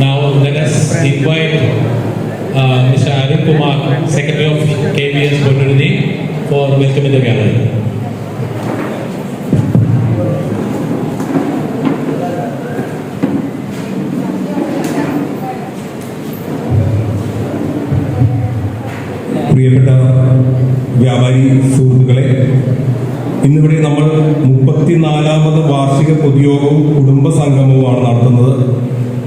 Now let us invite uh, Mr. Arun Kumar, Secretary of KBS Bondirini, for welcoming the gallery. പ്രിയപ്പെട്ട വ്യാപാരി സുഹൃത്തുക്കളെ ഇന്നിവിടെ നമ്മൾ മുപ്പത്തിനാലാമത് വാർഷിക പൊതുയോഗവും കുടുംബ സംഗമവുമാണ് നടത്തുന്നത്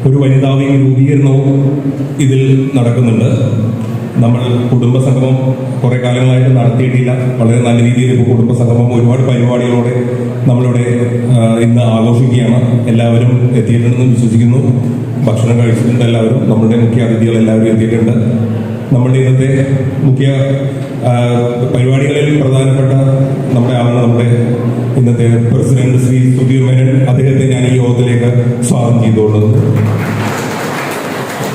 ഒരു വനിതാ വിംഗ് രൂപീകരണവും ഇതിൽ നടക്കുന്നുണ്ട്. നമ്മൾ കുടുംബ സംഗമം കുറെ കാലങ്ങളായിട്ട് നടത്തിയിട്ടില്ല. വളരെ നല്ല രീതിയിൽ ഇപ്പോൾ കുടുംബ സംഗമം ഒരുപാട് പരിപാടികളോടെ നമ്മളിവിടെ ഇന്ന് ആഘോഷിക്കുകയാണ്. എല്ലാവരും എത്തിയിട്ടുണ്ടെന്ന് വിശ്വസിക്കുന്നു. ഭക്ഷണം കഴിച്ചിട്ടുണ്ട് എല്ലാവരും. നമ്മുടെ മുഖ്യ അതിഥികൾ എല്ലാവരും എത്തിയിട്ടുണ്ട്. നമ്മളുടെ ഇന്നത്തെ മുഖ്യ പരിപാടികളിൽ പ്രധാനപ്പെട്ട നമ്മുടെ ആണ് നമ്മുടെ ഇന്നത്തെ പ്രസിഡന്റ് ശ്രീ സുധീർ മേനൻ അദ്ദേഹത്തെ ഞാൻ ഈ യോഗത്തിലേക്ക് സ്വാഗതം ചെയ്തുകൊള്ളുന്നത്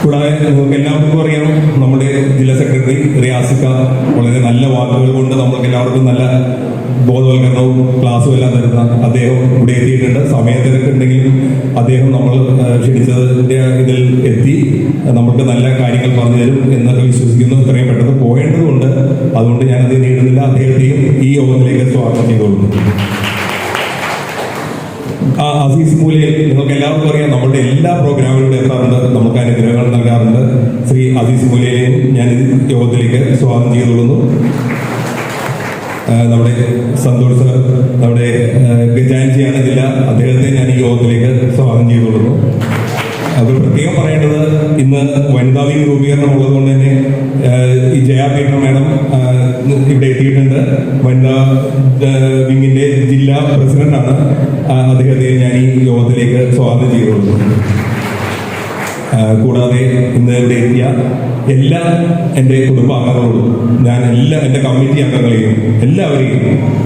കൂടാതെ നമുക്ക് എല്ലാവർക്കും അറിയാം നമ്മുടെ ജില്ലാ സെക്രട്ടറി റിയാസിക്ക വളരെ നല്ല വാക്കുകൾ കൊണ്ട് നമുക്ക് എല്ലാവർക്കും നല്ല ബോധവൽക്കരണവും ക്ലാസ്സും എല്ലാം തരുന്ന അദ്ദേഹം ഇവിടെ എത്തിയിട്ടുണ്ട്. സമയത്തിരക്കുണ്ടെങ്കിലും അദ്ദേഹം നമ്മൾ ക്ഷണിച്ചതിന്റെ ഇതിൽ എത്തി നമുക്ക് നല്ല കാര്യങ്ങൾ പറഞ്ഞു തരും എന്നൊക്കെ വിശ്വസിക്കുന്നു. ഇത്രയും പെട്ടെന്ന് പോകേണ്ടതുണ്ട്. അതുകൊണ്ട് ഞാനത് നേടുന്നില്ല. അദ്ദേഹത്തെയും ഈ യോഗത്തിലേക്ക് സ്വാഗതം ചെയ്തുകൊള്ളുന്നു. അസീസ് മൂലയിൽ നിങ്ങൾക്ക് എല്ലാവർക്കും അറിയാം നമ്മുടെ എല്ലാ പ്രോഗ്രാമിലൂടെ എത്താറുണ്ട്. നമുക്ക് അനുഗ്രഹങ്ങൾ നൽകാറുണ്ട്. ശ്രീ അസീസ് മൂലയെയും ഞാൻ യോഗത്തിലേക്ക് സ്വാഗതം ചെയ്തുകൊള്ളുന്നു നമ്മുടെ സന്തോഷ് സർ നമ്മുടെ ഗജാൻജിയാണ് ജില്ല അദ്ദേഹത്തെ ഞാൻ ഈ യോഗത്തിലേക്ക് സ്വാഗതം ചെയ്തുകൊള്ളുന്നു അത് പ്രത്യേകം പറയേണ്ടത് ഇന്ന് വനിതാ വിംഗ് രൂപീകരണം ഉള്ളതുകൊണ്ട് തന്നെ ഈ ഈ ജയാപീഠ മേഡം ഇവിടെ എത്തിയിട്ടുണ്ട്. വനിതാ വിങ്ങിന്റെ ജില്ലാ പ്രസിഡന്റാണ്. അദ്ദേഹത്തെ ഞാൻ ഈ യോഗത്തിലേക്ക് സ്വാഗതം ചെയ്തുകൊള്ളുന്നു കൂടാതെ ഇന്ന് ഇവിടെ എത്തിയ എല്ലാ എന്റെ കുടുംബാംഗങ്ങളോടും ഞാൻ എല്ലാ എന്റെ കമ്മിറ്റി അംഗങ്ങളെയും എല്ലാവരെയും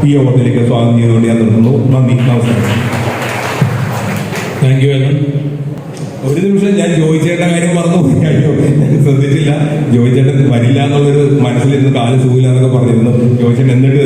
ഈ യോഗത്തിലേക്ക് സ്വാഗതം ചെയ്തുകൊണ്ട് ഞാൻ നിർത്തുന്നു. നന്ദി നമസ്കാരം. Thank you. ഒരു നിമിഷം ഞാൻ ജോയിച്ചേട്ട കാര്യം മറന്നു പോയി. അയ്യോ ഞാൻ ശ്രദ്ധിച്ചില്ല. ജോയിച്ചേട്ടൻ വരില്ല എന്നുള്ളൊരു മനസ്സിലിരുന്ന് കാൽ സുഖില്ല എന്നൊക്കെ പറഞ്ഞിരുന്നു. ജോയിച്ചേട്ടൻ എന്നിട്ട്